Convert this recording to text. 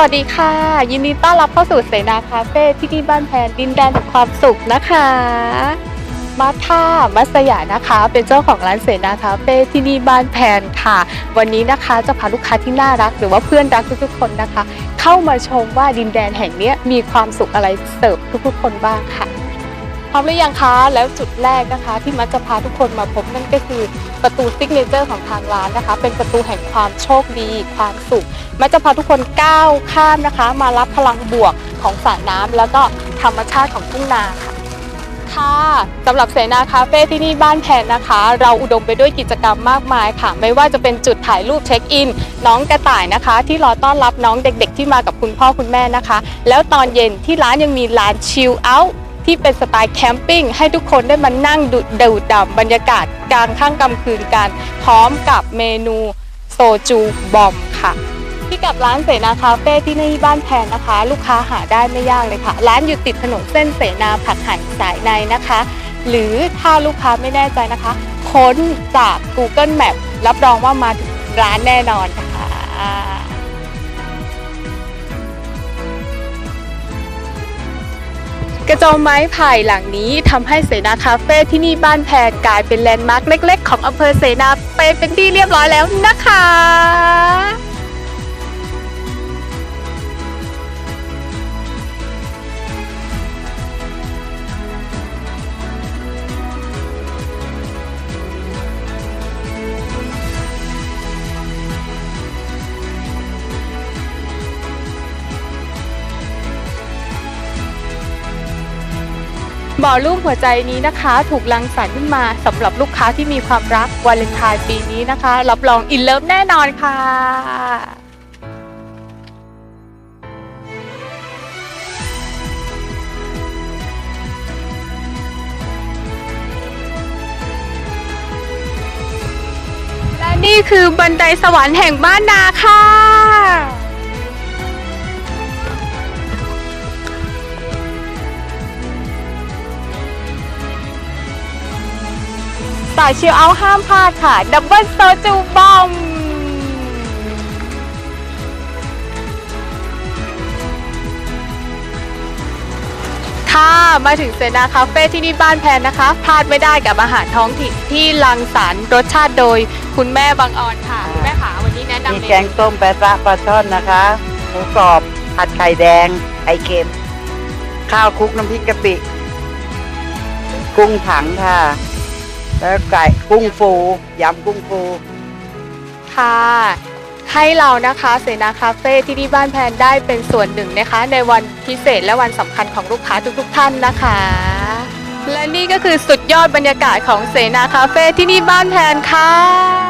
วัสดีค่ะ ยินดีต้อนรับเข้าสู่เสนาคาเฟ่ที่นี่บ้านแพนดินแดนแห่งความสุขนะคะมาท่ามัสยานะคะ เป็นเจ้าของร้านเสนาคาเฟ่ที่นี่บ้านแพนค่ะ วันนี้นะคะจะพาลูกค้าที่น่ารัก หรือว่าเพื่อนรักทุกๆคนนะคะ เข้ามาชมว่าดินแดนแห่งนี้มีความสุขอะไรเสิร์ฟทุกๆ คนบ้างค่ะ พร้อมหรือยังคะ แล้วจุดแรกนะคะที่มัดจะพาทุกคนมาพบนั่นก็คือประตูซิกเนเจอร์ของทางร้านนะคะ เป็นประตูแห่งความโชคดี ความสุข มัจะพาทุกคนก้าวข้ามนะคะ มารับพลังบวกของสระน้ำแล้วก็ธรรมชาติของทุ่งนาค่ะค่ะสำหรับเสนาคาเฟ่ที่นี่บ้านแพนนะคะ เราอุดมไปด้วยกิจกรรมมากมายค่ะ ไม่ว่าจะเป็นจุดถ่ายรูปเช็คอิน น้องกระต่ายนะคะ ที่รอต้อนรับน้องเด็กๆ ที่มากับคุณพ่อคุณแม่นะคะ แล้วตอนเย็นที่ร้านยังมีลานชิลเอาท์ ที่เป็นสไตล์แคมปิ้งให้ทุกคนได้มานั่งดูดูดำบรรยากาศกลางค่ำกลางคืนกัน พร้อมกับเมนูโซจูบอมค่ะที่กับร้านเสนาคาเฟ่ที่นี่บ้านแพนนะคะ ลูกค้าหาได้ไม่ยากเลยค่ะ ร้านอยู่ติดถนนเส้นเสนาผักหันสายในนะคะ หรือถ้าลูกค้าไม่แน่ใจนะคะ ค้นจาก Google Map รับรองว่ามาถึงร้านแน่นอนค่ะ กระโจมไม้ไผ่หลังนี้ทำให้เสนาคาเฟ่ที่นี่บ้านแพรกลายเป็นแลนด์มาร์คเล็ก ๆ ของอำเภอเสนาไปเป็นที่เรียบร้อยแล้วนะคะ บ่อรูปหัวใจนี้นะคะ ถูกรังสรรค์ขึ้นมาสำหรับลูกค้าที่มีความรักวาเลนไทน์ปีนี้นะคะ รับรองอินเลิฟแน่นอนค่ะ และนี่คือบันไดสวรรค์แห่งบ้านนาค่ะ สายชิลเอาท์ห้ามพลาดค่ะ ดับเบิลโซจูบอมค่ะมาถึงเซนาคาเฟ่ที่นี่บ้านแพนนะคะ พลาดไม่ได้กับอาหารท้องถิ่นที่รังสรรค์รสชาติโดยคุณแม่บางออนค่ะคุณแม่ขาวันนี้แนะนำมีเมแกงนูส้มแปะซะปลาช่อนนะคะหมูกรอบผัดไข่แดงไข่เค็ม ข้าวคลุกน้ำพริกกะปิ กุ้งถังค่ะ แล้วไก่กุ้งฟูยำกุ้งฟู ค่ะให้เรานะคะเสนาคาเฟ่ที่นี่บ้านแพนได้เป็นส่วนหนึ่งนะคะ ในวันพิเศษและวันสำคัญของลูกค้าทุกๆท่านนะคะ และนี่ก็คือสุดยอดบรรยากาศของเสนาคาเฟ่ที่นี่บ้านแพนค่ะ